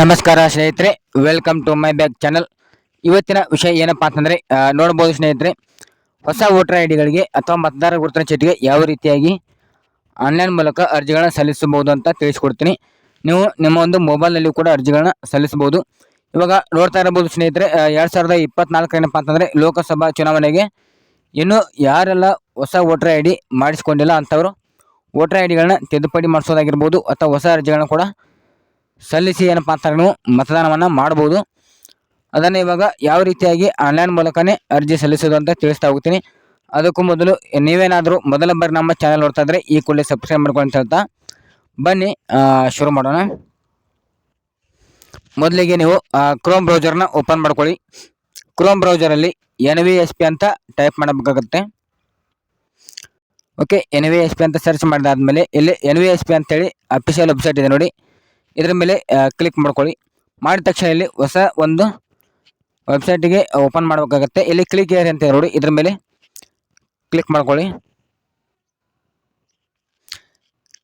ನಮಸ್ಕಾರ ಸ್ನೇಹಿತರೆ welcome to my back channel ಇವತ್ತಿನ ವಿಷಯ ಏನಪ್ಪಾ ಅಂತಂದರೆ ನೋಡ್ಬೋದು ಸ್ನೇಹಿತರೆ, ಹೊಸ ವೋಟರ್ ಐ ಡಿಗಳಿಗೆ ಅಥವಾ ಮತದಾರರ ಗುರುತಿನ ಚೀಟಿಗೆ ಯಾವ ರೀತಿಯಾಗಿ ಆನ್ಲೈನ್ ಮೂಲಕ ಅರ್ಜಿಗಳನ್ನ ಸಲ್ಲಿಸಬಹುದು ಅಂತ ತಿಳಿಸ್ಕೊಡ್ತೀನಿ. ನೀವು ನಿಮ್ಮ ಒಂದು ಮೊಬೈಲ್ನಲ್ಲಿ ಕೂಡ ಅರ್ಜಿಗಳನ್ನ ಸಲ್ಲಿಸಬಹುದು. ಇವಾಗ ನೋಡ್ತಾ ಇರಬಹುದು ಸ್ನೇಹಿತರೆ ಎರಡ್ ಸಾವಿರದ ಇಪ್ಪತ್ನಾಲ್ಕು ಏನಪ್ಪಾ ಅಂತಂದರೆ, ಲೋಕಸಭಾ ಚುನಾವಣೆಗೆ ಇನ್ನು ಯಾರೆಲ್ಲ ಹೊಸ ವೋಟರ್ ಐ ಡಿ ಮಾಡಿಸ್ಕೊಂಡಿಲ್ಲ ಅಂಥವ್ರು ವೋಟರ್ ಐ ಡಿಗಳನ್ನ ತಿದ್ದುಪಡಿ ಮಾಡಿಸೋದಾಗಿರ್ಬೋದು ಅಥವಾ ಹೊಸ ಅರ್ಜಿಗಳನ್ನ ಕೂಡ ಸಲ್ಲಿಸಿ ಏನಪ್ಪ ಅಂತ ನೀವು ಮತದಾನವನ್ನು ಮಾಡ್ಬೋದು. ಅದನ್ನು ಇವಾಗ ಯಾವ ರೀತಿಯಾಗಿ ಆನ್ಲೈನ್ ಮೂಲಕನೇ ಅರ್ಜಿ ಸಲ್ಲಿಸೋದು ಅಂತ ತಿಳಿಸ್ತಾ ಹೋಗ್ತೀನಿ. ಅದಕ್ಕೂ ಮೊದಲು ನೀವೇನಾದರೂ ಮೊದಲ ಬಾರಿ ನಮ್ಮ ಚಾನಲ್ ನೋಡ್ತಾ ಇದ್ರೆ ಈ ಕೂಡಲೇ ಸಬ್ಸ್ಕ್ರೈಬ್ ಮಾಡ್ಕೊಂಡು ಅಂತ ಹೇಳ್ತಾ ಬನ್ನಿ ಶುರು ಮಾಡೋಣ. ಮೊದಲಿಗೆ ನೀವು ಕ್ರೋಮ್ ಬ್ರೌಸರ್ನ ಓಪನ್ ಮಾಡ್ಕೊಳ್ಳಿ. ಕ್ರೋಮ್ ಬ್ರೌಸರಲ್ಲಿ ಎನ್ ವಿ ಎಸ್ ಪಿ ಅಂತ ಟೈಪ್ ಮಾಡಬೇಕಾಗುತ್ತೆ. Okay N V S P ಅಂತ ಸರ್ಚ್ ಮಾಡಿದಾದ್ಮೇಲೆ ಇಲ್ಲಿ ಎನ್ ವಿ ಎಸ್ ಪಿ ಅಂತೇಳಿ ಅಫಿಷಿಯಲ್ ವೆಬ್ಸೈಟ್ ಇದೆ ನೋಡಿ. ಇದ್ರ ಮೇಲೆ ಕ್ಲಿಕ್ ಮಾಡ್ಕೊಳ್ಳಿ. ಮಾಡಿದ ತಕ್ಷಣ ಇಲ್ಲಿ ಹೊಸ ಒಂದು ವೆಬ್ಸೈಟಿಗೆ ಓಪನ್ ಮಾಡಬೇಕಾಗತ್ತೆ. ಇಲ್ಲಿ ಕ್ಲಿಕ್ ಏರಿ ಅಂತ ನೋಡಿ, ಇದರ ಮೇಲೆ ಕ್ಲಿಕ್ ಮಾಡ್ಕೊಳ್ಳಿ.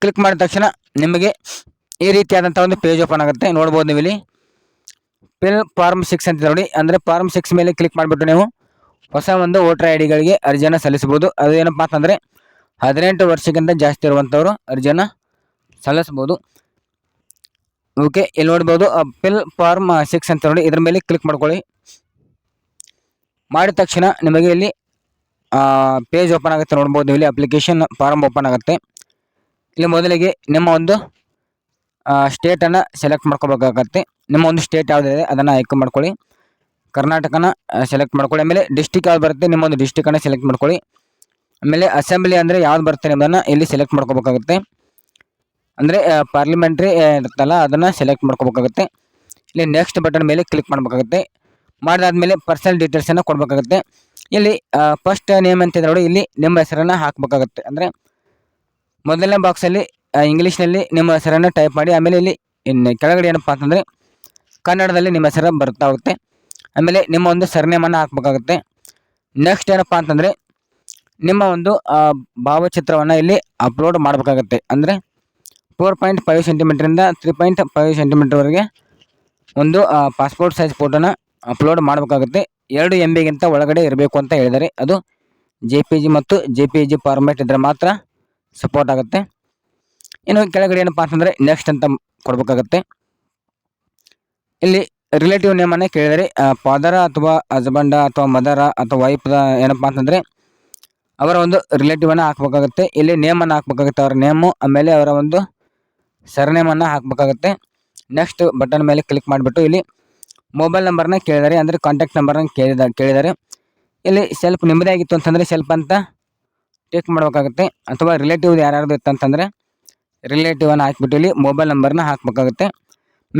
ಕ್ಲಿಕ್ ಮಾಡಿದ ತಕ್ಷಣ ನಿಮಗೆ ಈ ರೀತಿಯಾದಂಥ ಒಂದು ಪೇಜ್ ಓಪನ್ ಆಗುತ್ತೆ. ನೋಡ್ಬೋದು ನೀವು ಇಲ್ಲಿ. ಪಿಲ್ ಫಾರ್ಮ್ ಸಿಕ್ಸ್ ಅಂತ ನೋಡಿ. ಅಂದರೆ ಫಾರ್ಮ್ ಸಿಕ್ಸ್ ಮೇಲೆ ಕ್ಲಿಕ್ ಮಾಡಿಬಿಟ್ಟು ನೀವು ಹೊಸ ಒಂದು ವೋಟರ್ ಐ ಡಿಗಳಿಗೆ ಅರ್ಜಿಯನ್ನು ಸಲ್ಲಿಸಬಹುದು. ಅದು ಏನಪ್ಪಾ ಅಂತಂದರೆ, ಹದಿನೆಂಟು ವರ್ಷಕ್ಕಿಂತ ಜಾಸ್ತಿ ಇರುವಂಥವ್ರು ಅರ್ಜಿಯನ್ನು ಸಲ್ಲಿಸ್ಬೋದು ಓಕೆ, ಇಲ್ಲಿ ನೋಡ್ಬೋದು ಪಿಲ್ ಫಾರ್ಮ್ ಸಿಕ್ಸ್ ಅಂತ ನೋಡಿ, ಇದ್ರ ಮೇಲೆ ಕ್ಲಿಕ್ ಮಾಡ್ಕೊಳ್ಳಿ. ಮಾಡಿದ ತಕ್ಷಣ ನಿಮಗೆ ಇಲ್ಲಿ ಪೇಜ್ ಓಪನ್ ಆಗುತ್ತೆ ನೋಡ್ಬೋದು, ಇಲ್ಲಿ ಅಪ್ಲಿಕೇಶನ್ ಫಾರ್ಮ್ ಓಪನ್ ಆಗುತ್ತೆ. ಇಲ್ಲಿ ಮೊದಲಿಗೆ ನಿಮ್ಮ ಒಂದು ಸ್ಟೇಟನ್ನು ಸೆಲೆಕ್ಟ್ ಮಾಡ್ಕೋಬೇಕಾಗತ್ತೆ. ನಿಮ್ಮ ಒಂದು ಸ್ಟೇಟ್ ಯಾವುದಿದೆ ಅದನ್ನು ಆಯ್ಕೆ ಮಾಡ್ಕೊಳ್ಳಿ. ಕರ್ನಾಟಕನ ಸೆಲೆಕ್ಟ್ ಮಾಡ್ಕೊಳ್ಳಿ. ಆಮೇಲೆ ಡಿಸ್ಟಿಕ್ ಯಾವ್ದು ಬರುತ್ತೆ, ನಿಮ್ಮ ಒಂದು ಡಿಸ್ಟಿಕನ್ನು ಸೆಲೆಕ್ಟ್ ಮಾಡ್ಕೊಳ್ಳಿ. ಆಮೇಲೆ ಅಸೆಂಬ್ಲಿ ಅಂದರೆ ಯಾವ್ದು ಬರುತ್ತೆ ನಿಮ್ಮನ್ನು ಇಲ್ಲಿ ಸೆಲೆಕ್ಟ್ ಮಾಡ್ಕೋಬೇಕಾಗುತ್ತೆ. ಅಂದರೆ ಪಾರ್ಲಿಮೆಂಟ್ರಿ ಇರುತ್ತಲ್ಲ, ಅದನ್ನು ಸೆಲೆಕ್ಟ್ ಮಾಡ್ಕೋಬೇಕಾಗುತ್ತೆ. ಇಲ್ಲಿ ನೆಕ್ಸ್ಟ್ ಬಟನ್ ಮೇಲೆ ಕ್ಲಿಕ್ ಮಾಡಬೇಕಾಗುತ್ತೆ. ಮಾಡಿದಾದ್ಮೇಲೆ ಪರ್ಸನಲ್ ಡೀಟೇಲ್ಸನ್ನು ಕೊಡಬೇಕಾಗುತ್ತೆ. ಇಲ್ಲಿ ಫಸ್ಟ್ ನೇಮ್ ಅಂತ ನೋಡಿ, ಇಲ್ಲಿ ನಿಮ್ಮ ಹೆಸರನ್ನು ಹಾಕಬೇಕಾಗುತ್ತೆ. ಅಂದರೆ, ಮೊದಲನೇ ಬಾಕ್ಸಲ್ಲಿ ಇಂಗ್ಲೀಷ್ನಲ್ಲಿ ನಿಮ್ಮ ಹೆಸರನ್ನು ಟೈಪ್ ಮಾಡಿ, ಆಮೇಲೆ ಇಲ್ಲಿ ಇನ್ನು ಕೆಳಗಡೆ ಏನಪ್ಪ ಅಂತಂದರೆ, ಕನ್ನಡದಲ್ಲಿ ನಿಮ್ಮ ಹೆಸರು ಬರ್ತಾ ಹೋಗುತ್ತೆ. ಆಮೇಲೆ ನಿಮ್ಮ ಒಂದು ಸರ್ನೇಮನ್ನು ಹಾಕಬೇಕಾಗುತ್ತೆ. ನೆಕ್ಸ್ಟ್ ಏನಪ್ಪ ಅಂತಂದರೆ, ನಿಮ್ಮ ಒಂದು ಭಾವಚಿತ್ರವನ್ನು ಇಲ್ಲಿ ಅಪ್ಲೋಡ್ ಮಾಡಬೇಕಾಗುತ್ತೆ. ಅಂದರೆ ಫೋರ್ ಪಾಯಿಂಟ್ ಫೈವ್ ಸೆಂಟಿಮೀಟ್ರಿಂದ ತ್ರೀ ಪಾಯಿಂಟ್ ಫೈವ್ ಸೆಂಟಿಮೀಟ್ರ್ವರೆಗೆ ಒಂದು ಪಾಸ್ಪೋರ್ಟ್ ಸೈಜ್ ಫೋಟೋನ ಅಪ್ಲೋಡ್ ಮಾಡಬೇಕಾಗುತ್ತೆ. ಎರಡು ಎಂ ಬಿಗಿಂತ ಒಳಗಡೆ ಇರಬೇಕು ಅಂತ ಹೇಳಿದರೆ ಅದು ಜೆ ಪಿ ಜಿ ಮತ್ತು ಜೆ ಪಿ ಜಿ ಫಾರ್ಮ್ಯಾಟ್ ಇದ್ದರೆ ಮಾತ್ರ ಸಪೋರ್ಟ್ ಆಗುತ್ತೆ. ಇನ್ನು ಕೆಳಗಡೆ ಏನಪ್ಪ ಅಂತಂದರೆ ನೆಕ್ಸ್ಟ್ ಅಂತ ಕೊಡಬೇಕಾಗತ್ತೆ. ಇಲ್ಲಿ ರಿಲೇಟಿವ್ ನೇಮನ್ನು ಕೇಳಿದರೆ ಫಾದರ ಅಥವಾ ಹಸ್ಬೆಂಡ ಅಥವಾ ಮದರ ಅಥವಾ ವೈಫ್ದ ಏನಪ್ಪ ಅಂತಂದರೆ ಅವರ ಒಂದು ರಿಲೇಟಿವನ್ನು ಹಾಕಬೇಕಾಗುತ್ತೆ. ಇಲ್ಲಿ ನೇಮನ್ನು ಹಾಕಬೇಕಾಗುತ್ತೆ. ಅವರ ನೇಮು, ಆಮೇಲೆ ಅವರ ಒಂದು ಸರ್ನೇಮನ್ನು ಹಾಕಬೇಕಾಗುತ್ತೆ. ನೆಕ್ಸ್ಟ್ ಬಟನ್ ಮೇಲೆ ಕ್ಲಿಕ್ ಮಾಡಿಬಿಟ್ಟು ಇಲ್ಲಿ ಮೊಬೈಲ್ ನಂಬರ್ನ ಕೇಳಿದ್ದಾರೆ ಅಂದರೆ ಕಾಂಟ್ಯಾಕ್ಟ್ ನಂಬರ್ನ ಕೇಳಿದ ಕೇಳಿದ್ದಾರೆ ಇಲ್ಲಿ ಸೆಲ್ಫ್ ನಿಮ್ಮದೇ ಆಗಿತ್ತು ಅಂತಂದರೆ ಸೆಲ್ಫ್ ಅಂತ ಟೇಕ್ ಮಾಡಬೇಕಾಗುತ್ತೆ. ಅಥವಾ ರಿಲೇಟಿವ್ ಯಾರ್ಯಾರ್ದು ಇತ್ತಂತಂದರೆ ರಿಲೇಟಿವನ್ನು ಹಾಕಿಬಿಟ್ಟು ಇಲ್ಲಿ ಮೊಬೈಲ್ ನಂಬರ್ನ ಹಾಕಬೇಕಾಗುತ್ತೆ.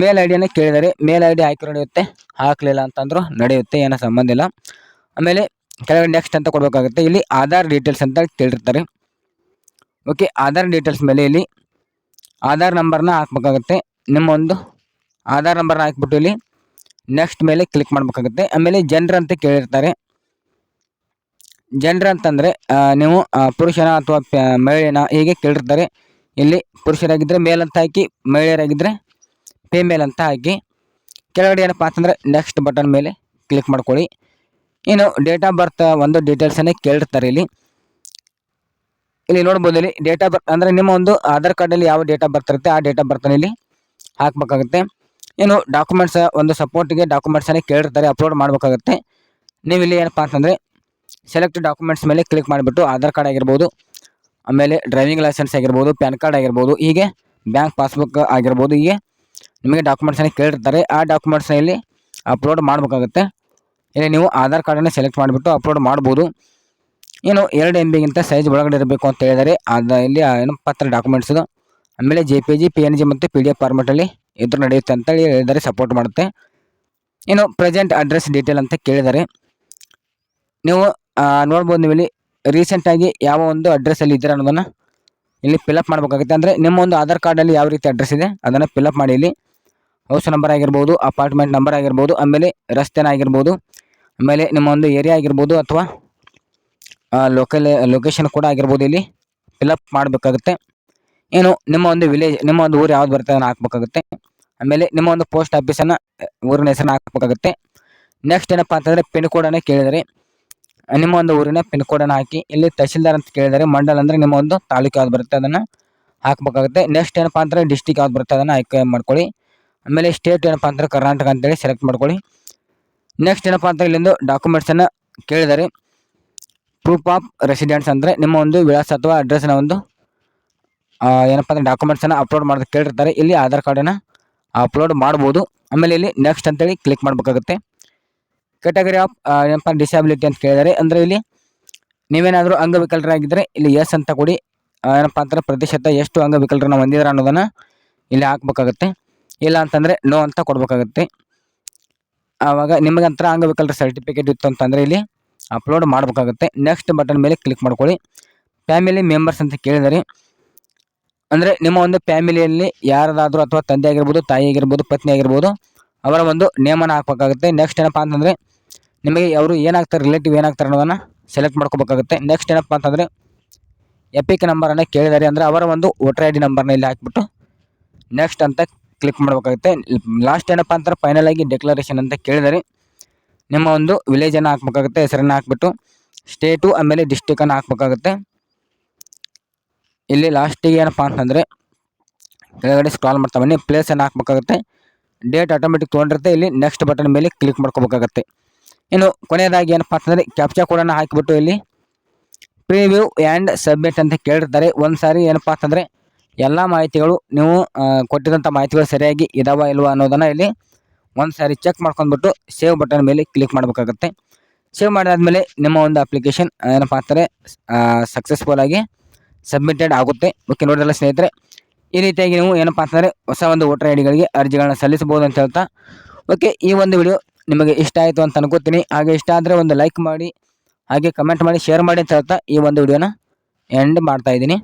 ಮೇಲ್ ಐ ಡಿಯನ್ನು ಕೇಳಿದ್ದಾರೆ ಮೇಲ್ ಐ ಡಿ ಹಾಕಿ ನಡೆಯುತ್ತೆ, ಹಾಕಲಿಲ್ಲ ಅಂತಂದ್ರೂ ನಡೆಯುತ್ತೆ, ಏನೋ ಸಂಬಂಧ ಇಲ್ಲ. ಆಮೇಲೆ ಕೆಳಗಡೆ ನೆಕ್ಸ್ಟ್ ಅಂತ ಕೊಡಬೇಕಾಗುತ್ತೆ, ಇಲ್ಲಿ ಆಧಾರ್ ಡೀಟೇಲ್ಸ್ ಅಂತ ಕೇಳಿರ್ತಾರೆ. ಓಕೆ ಆಧಾರ್ ಡೀಟೇಲ್ಸ್ ಮೇಲೆ ಇಲ್ಲಿ ಆಧಾರ್ ನಂಬರ್ನ ಹಾಕ್ಬೇಕಾಗುತ್ತೆ. ನಿಮ್ಮ ಒಂದು ಆಧಾರ್ ನಂಬರ್ನ ಹಾಕ್ಬಿಟ್ಟು ಇಲ್ಲಿ ನೆಕ್ಸ್ಟ್ ಮೇಲೆ ಕ್ಲಿಕ್ ಮಾಡಬೇಕಾಗುತ್ತೆ. ಆಮೇಲೆ ಜನ್ರ ಅಂತ ಕೇಳಿರ್ತಾರೆ. ಜನ್ರ ಅಂತಂದರೆ ನೀವು ಪುರುಷನ ಅಥವಾ ಮಹಿಳೆನ ಹೀಗೆ ಕೇಳಿರ್ತಾರೆ. ಇಲ್ಲಿ ಪುರುಷರಾಗಿದ್ದರೆ ಮೇಲ್ ಅಂತ ಹಾಕಿ ಮಹಿಳೆಯರಾಗಿದ್ದರೆ ಫಿಮೇಲ್ ಅಂತ ಹಾಕಿ. ಕೆಳಗಡೆ ಏನಪ್ಪ ಅಂತಂದರೆ ನೆಕ್ಸ್ಟ್ ಬಟನ್ ಮೇಲೆ ಕ್ಲಿಕ್ ಮಾಡ್ಕೊಳ್ಳಿ. ಇನ್ನು ಡೇಟ್ ಆಫ್ ಬರ್ತ್ ಒಂದು ಡೀಟೇಲ್ಸನ್ನೇ ಕೇಳಿರ್ತಾರೆ ಇಲ್ಲಿ. ಇಲ್ಲಿ ನೋಡ್ಬೋದು ಇಲ್ಲಿ ಡೇಟ್ ಆಫ್ ಬರ್ತ್ ಅಂದರೆ ನಿಮ್ಮ ಒಂದು ಆಧಾರ್ ಕಾರ್ಡಲ್ಲಿ ಯಾವ ಡೇಟ್ ಆಫ್ ಆ ಡೇಟ್ ಆಫ್ ಇಲ್ಲಿ ಹಾಕಬೇಕಾಗುತ್ತೆ. ಏನು ಡಾಕ್ಯುಮೆಂಟ್ಸ್ ಒಂದು ಸಪೋರ್ಟಿಗೆ ಡಾಕ್ಯುಮೆಂಟ್ಸನ್ನೇ ಕೇಳಿರ್ತಾರೆ ಅಪ್ಲೋಡ್ ಮಾಡಬೇಕಾಗುತ್ತೆ. ನೀವು ಇಲ್ಲಿ ಏನಪ್ಪ ಅಂತಂದರೆ ಸೆಲೆಕ್ಟ್ ಡಾಕ್ಯುಮೆಂಟ್ಸ್ ಮೇಲೆ ಕ್ಲಿಕ್ ಮಾಡಿಬಿಟ್ಟು ಆಧಾರ್ ಕಾರ್ಡ್ ಆಗಿರ್ಬೋದು, ಆಮೇಲೆ ಡ್ರೈವಿಂಗ್ ಲೈಸೆನ್ಸ್ ಆಗಿರ್ಬೋದು, ಪ್ಯಾನ್ ಕಾರ್ಡ್ ಆಗಿರ್ಬೋದು, ಹೀಗೆ ಬ್ಯಾಂಕ್ ಪಾಸ್ಬುಕ್ ಆಗಿರ್ಬೋದು, ಹೀಗೆ ನಿಮಗೆ ಡಾಕ್ಯುಮೆಂಟ್ಸನ್ನೇ ಕೇಳಿರ್ತಾರೆ. ಆ ಡಾಕ್ಯುಮೆಂಟ್ಸ್ನ ಇಲ್ಲಿ ಅಪ್ಲೋಡ್ ಮಾಡಬೇಕಾಗುತ್ತೆ. ಇಲ್ಲಿ ನೀವು ಆಧಾರ್ ಕಾರ್ಡನ್ನು ಸೆಲೆಕ್ಟ್ ಮಾಡಿಬಿಟ್ಟು ಅಪ್ಲೋಡ್ ಮಾಡ್ಬೋದು. ಏನು ಎರಡು ಎಂ ಬಿಗಿಂತ ಸೈಜ್ ಒಳಗಡೆ ಇರಬೇಕು ಅಂತ ಹೇಳಿದರೆ ಅದು ಇಲ್ಲಿ ಏನು ಪತ್ರ ಡಾಕ್ಯುಮೆಂಟ್ಸ್ ಆಮೇಲೆ J P G P N G ಮತ್ತು ಪಿ ಡಿ ಎಫ್ ಫಾರ್ಮೆಟಲ್ಲಿ ಇದ್ರ ನಡೆಯುತ್ತೆ ಅಂತ ಹೇಳಿದರೆ ಸಪೋರ್ಟ್ ಮಾಡುತ್ತೆ. ಏನು ಪ್ರೆಸೆಂಟ್ ಅಡ್ರೆಸ್ ಡೀಟೇಲ್ ಅಂತ ಕೇಳಿದ್ದಾರೆ ನೀವು ನೋಡ್ಬೋದು ನೀವು ಇಲ್ಲಿ ರೀಸೆಂಟಾಗಿ ಯಾವ ಒಂದು ಅಡ್ರೆಸ್ಸಲ್ಲಿ ಇದ್ದೀರ ಅನ್ನೋದನ್ನು ಇಲ್ಲಿ ಫಿಲಪ್ ಮಾಡಬೇಕಾಗುತ್ತೆ. ಅಂದರೆ ನಿಮ್ಮ ಒಂದು ಆಧಾರ್ ಕಾರ್ಡಲ್ಲಿ ಯಾವ ರೀತಿ ಅಡ್ರೆಸ್ ಇದೆ ಅದನ್ನು ಫಿಲಪ್ ಮಾಡಿ ಇಲ್ಲಿ. ಹೌಸ್ ನಂಬರ್ ಆಗಿರ್ಬೋದು ಅಪಾರ್ಟ್ಮೆಂಟ್ ನಂಬರ್ ಆಗಿರ್ಬೋದು, ಆಮೇಲೆ ರಸ್ತೆನ ಆಗಿರ್ಬೋದು, ಆಮೇಲೆ ನಿಮ್ಮ ಒಂದು ಏರಿಯಾ ಆಗಿರ್ಬೋದು ಅಥವಾ ಲೋಕಲ್ ಲೊಕೇಶನ್ ಕೂಡ ಆಗಿರ್ಬೋದು ಇಲ್ಲಿ. ಫಿಲಪ್ ಮಾಡಬೇಕಾಗುತ್ತೆ. ಏನು, ನಿಮ್ಮ ಒಂದು ವಿಲೇಜ್ ನಿಮ್ಮ ಒಂದು ಊರು ಯಾವ್ದು ಬರ್ತದೆ ಅದನ್ನು ಹಾಕ್ಬೇಕಾಗುತ್ತೆ. ಆಮೇಲೆ ನಿಮ್ಮ ಒಂದು ಪೋಸ್ಟ್ ಆಫೀಸನ್ನು ಊರಿನ ಹೆಸರನ್ನ ಹಾಕ್ಬೇಕಾಗುತ್ತೆ. ನೆಕ್ಸ್ಟ್ ಏನಪ್ಪ ಅಂತಂದರೆ ಪಿನ್ ಕೋಡನ್ನು ಕೇಳಿದರೆ, ನಿಮ್ಮ ಒಂದು ಊರಿನ ಪಿನ್ ಕೋಡನ್ನು ಹಾಕಿ, ಇಲ್ಲಿ ತಹಶೀಲ್ದಾರ್ ಅಂತ ಕೇಳಿದರೆ, ಮಂಡಲ್ ಅಂದರೆ ನಿಮ್ಮ ಒಂದು ತಾಲೂಕು ಯಾವ್ದು ಬರುತ್ತೆ ಅದನ್ನು ಹಾಕಬೇಕಾಗುತ್ತೆ. ನೆಕ್ಸ್ಟ್ ಏನಪ್ಪ ಅಂದರೆ ಡಿಸ್ಟಿಕ್ ಯಾವ್ದು ಬರುತ್ತೆ ಅದನ್ನು ಆಯ್ಕೆ ಮಾಡ್ಕೊಳ್ಳಿ. ಆಮೇಲೆ ಸ್ಟೇಟ್ ಏನಪ್ಪ ಅಂದರೆ ಕರ್ನಾಟಕ ಅಂತೇಳಿ ಸೆಲೆಕ್ಟ್ ಮಾಡ್ಕೊಳ್ಳಿ. ನೆಕ್ಸ್ಟ್ ಏನಪ್ಪ ಅಂತ ಇಲ್ಲಿಂದು ಡಾಕ್ಯುಮೆಂಟ್ಸನ್ನು ಕೇಳಿದರೆ ಪ್ರೂಫ್ ಆಫ್ ರೆಸಿಡೆನ್ಸ್ ಅಂದರೆ ನಿಮ್ಮ ಒಂದು ವಿಳಾಸ ಅಥವಾ ಅಡ್ರೆಸ್ನ ಒಂದು ಏನಪ್ಪ ಅಂದರೆ ಡಾಕ್ಯುಮೆಂಟ್ಸನ್ನು ಅಪ್ಲೋಡ್ ಮಾಡೋದಕ್ಕೆ ಕೇಳಿರ್ತಾರೆ ಇಲ್ಲಿ ಆಧಾರ್ ಕಾರ್ಡನ್ನು ಅಪ್ಲೋಡ್ ಮಾಡ್ಬೋದು. ಆಮೇಲೆ ಇಲ್ಲಿ ನೆಕ್ಸ್ಟ್ ಅಂತೇಳಿ ಕ್ಲಿಕ್ ಮಾಡಬೇಕಾಗುತ್ತೆ. ಕೆಟಗರಿ ಆಫ್ ಏನಪ್ಪ ಡಿಸಬಿಲಿಟಿ ಅಂತ ಕೇಳಿದರೆ, ಅಂದರೆ ಇಲ್ಲಿ ನೀವೇನಾದರೂ ಅಂಗವಿಕಲರಾಗಿದ್ದರೆ ಇಲ್ಲಿ ಎಸ್ ಅಂತ ಕೊಡಿ. ಏನಪ್ಪ ಅಂದ್ರೆ ಪ್ರತಿಶತ ಎಷ್ಟು ಅಂಗವಿಕಲರನ್ನ ಹೊಂದಿದ್ರೆ ಅನ್ನೋದನ್ನು ಇಲ್ಲಿ ಹಾಕ್ಬೇಕಾಗುತ್ತೆ. ಇಲ್ಲ ಅಂತಂದರೆ ನೋ ಅಂತ ಕೊಡಬೇಕಾಗುತ್ತೆ. ಆವಾಗ ನಿಮಗಂತರ ಅಂಗವಿಕಲರ ಸರ್ಟಿಫಿಕೇಟ್ ಇತ್ತು ಅಂತಂದರೆ ಇಲ್ಲಿ ಅಪ್ಲೋಡ್ ಮಾಡಬೇಕಾಗುತ್ತೆ. ನೆಕ್ಸ್ಟ್ ಬಟನ್ ಮೇಲೆ ಕ್ಲಿಕ್ ಮಾಡ್ಕೊಳ್ಳಿ. ಫ್ಯಾಮಿಲಿ ಮೆಂಬರ್ಸ್ ಅಂತ ಕೇಳಿದರೆ, ಅಂದರೆ ನಿಮ್ಮ ಒಂದು ಫ್ಯಾಮಿಲಿಯಲ್ಲಿ ಯಾರದಾದರೂ ಅಥವಾ ತಂದೆ ಆಗಿರ್ಬೋದು, ತಾಯಿ ಆಗಿರ್ಬೋದು, ಪತ್ನಿ ಆಗಿರ್ಬೋದು, ಅವರ ಒಂದು ನೇಮನ ಹಾಕಬೇಕಾಗುತ್ತೆ. ನೆಕ್ಸ್ಟ್ ಏನಪ್ಪ ಅಂತಂದರೆ, ನಿಮಗೆ ಅವರು ಏನಾಗ್ತಾರೆ ರಿಲೇಟಿವ್ ಏನಾಗ್ತಾರೆ ಅನ್ನೋದನ್ನು ಸೆಲೆಕ್ಟ್ ಮಾಡ್ಕೋಬೇಕಾಗುತ್ತೆ. ನೆಕ್ಸ್ಟ್ ಏನಪ್ಪ ಅಂತಂದರೆ ಎಪಿಕ್ ನಂಬರನ್ನು ಕೇಳಿದ್ದಾರೆ ಅಂದರೆ ಅವರ ಒಂದು ವೋಟರ್ ಐ ಡಿ ನಂಬರ್ನ ಇಲ್ಲಿ ಹಾಕ್ಬಿಟ್ಟು ನೆಕ್ಸ್ಟ್ ಅಂತ ಕ್ಲಿಕ್ ಮಾಡಬೇಕಾಗುತ್ತೆ. ಲಾಸ್ಟ್ ಏನಪ್ಪ ಅಂತಾರೆ ಫೈನಲ್ ಆಗಿ ಡೆಕ್ಲರೇಷನ್ ಅಂತ ಕೇಳಿದರೆ ನಿಮ್ಮ ಒಂದು ವಿಲೇಜನ್ನು ಹಾಕ್ಬೇಕಾಗುತ್ತೆ, ಹೆಸರನ್ನು ಹಾಕ್ಬಿಟ್ಟು ಸ್ಟೇಟು ಆಮೇಲೆ ಡಿಸ್ಟಿಕನ್ನು ಹಾಕ್ಬೇಕಾಗುತ್ತೆ. ಇಲ್ಲಿ ಲಾಸ್ಟಿಗೆ ಏನಪ್ಪ ಅಂತಂದರೆ, ಕೆಳಗಡೆ ಸ್ಕ್ರಾಲ್ ಮಾಡ್ತಾ ಬನ್ನಿ ಪ್ಲೇಸನ್ನು ಹಾಕ್ಬೇಕಾಗುತ್ತೆ. ಡೇಟ್ ಆಟೋಮೆಟಿಕ್ ತೊಗೊಂಡಿರುತ್ತೆ, ಇಲ್ಲಿ ನೆಕ್ಸ್ಟ್ ಬಟನ್ ಮೇಲೆ ಕ್ಲಿಕ್ ಮಾಡ್ಕೋಬೇಕಾಗತ್ತೆ. ಇನ್ನು ಕೊನೆಯದಾಗಿ ಏನಪ್ಪ ಅಂತಂದರೆ ಕ್ಯಾಪ್ಚಾ ಕೋಡನ್ನು ಹಾಕಿಬಿಟ್ಟು ಇಲ್ಲಿ ಪ್ರಿವ್ಯೂ ಆ್ಯಂಡ್ ಸಬ್ಮಿಟ್ ಅಂತ ಕೇಳಿರ್ತಾರೆ. ಒಂದು ಸಾರಿ ಏನಪ್ಪ ಅಂತಂದರೆ, ಎಲ್ಲ ಮಾಹಿತಿಗಳು ನೀವು ಕೊಟ್ಟಿದಂಥ ಮಾಹಿತಿಗಳು ಸರಿಯಾಗಿ ಇದಾವ ಇಲ್ವಾ ಅನ್ನೋದನ್ನು ಇಲ್ಲಿ ಒಂದು ಸಾರಿ ಚೆಕ್ ಮಾಡ್ಕೊಂಡ್ಬಿಟ್ಟು ಸೇವ್ ಬಟನ್ ಮೇಲೆ ಕ್ಲಿಕ್ ಮಾಡಬೇಕಾಗುತ್ತೆ. ಸೇವ್ ಮಾಡಾದ್ಮೇಲೆ ನಿಮ್ಮ ಒಂದು ಅಪ್ಲಿಕೇಶನ್ ಏನಪ್ಪ ಅಂತಾರೆ ಸಕ್ಸಸ್ಫುಲ್ ಆಗಿ ಸಬ್ಮಿಟೆಡ್ ಆಗುತ್ತೆ. ಓಕೆ ನೋಡಿದ್ರಲ್ಲ ಸ್ನೇಹಿತರೆ? ಈ ರೀತಿಯಾಗಿ ನೀವು ಏನಪ್ಪ ಅಂತಂದರೆ ಹೊಸ ಒಂದು ವೋಟರ್ ಐ ಡಿಗಳಿಗೆ ಅರ್ಜಿಗಳನ್ನ ಸಲ್ಲಿಸಬಹುದು ಅಂತ ಹೇಳ್ತಾ. ಓಕೆ ಈ ಒಂದು ವಿಡಿಯೋ ನಿಮಗೆ ಇಷ್ಟ ಆಯಿತು ಅಂತ ಅನ್ಕೋತೀನಿ. ಹಾಗೆ ಇಷ್ಟ ಆದರೆ ಒಂದು ಲೈಕ್ ಮಾಡಿ, ಹಾಗೆ ಕಮೆಂಟ್ ಮಾಡಿ ಶೇರ್ ಮಾಡಿ ಅಂತ ಹೇಳ್ತಾ ಈ ಒಂದು ವಿಡಿಯೋನ ಎಂಡ್ ಮಾಡ್ತಾ ಇದ್ದೀನಿ.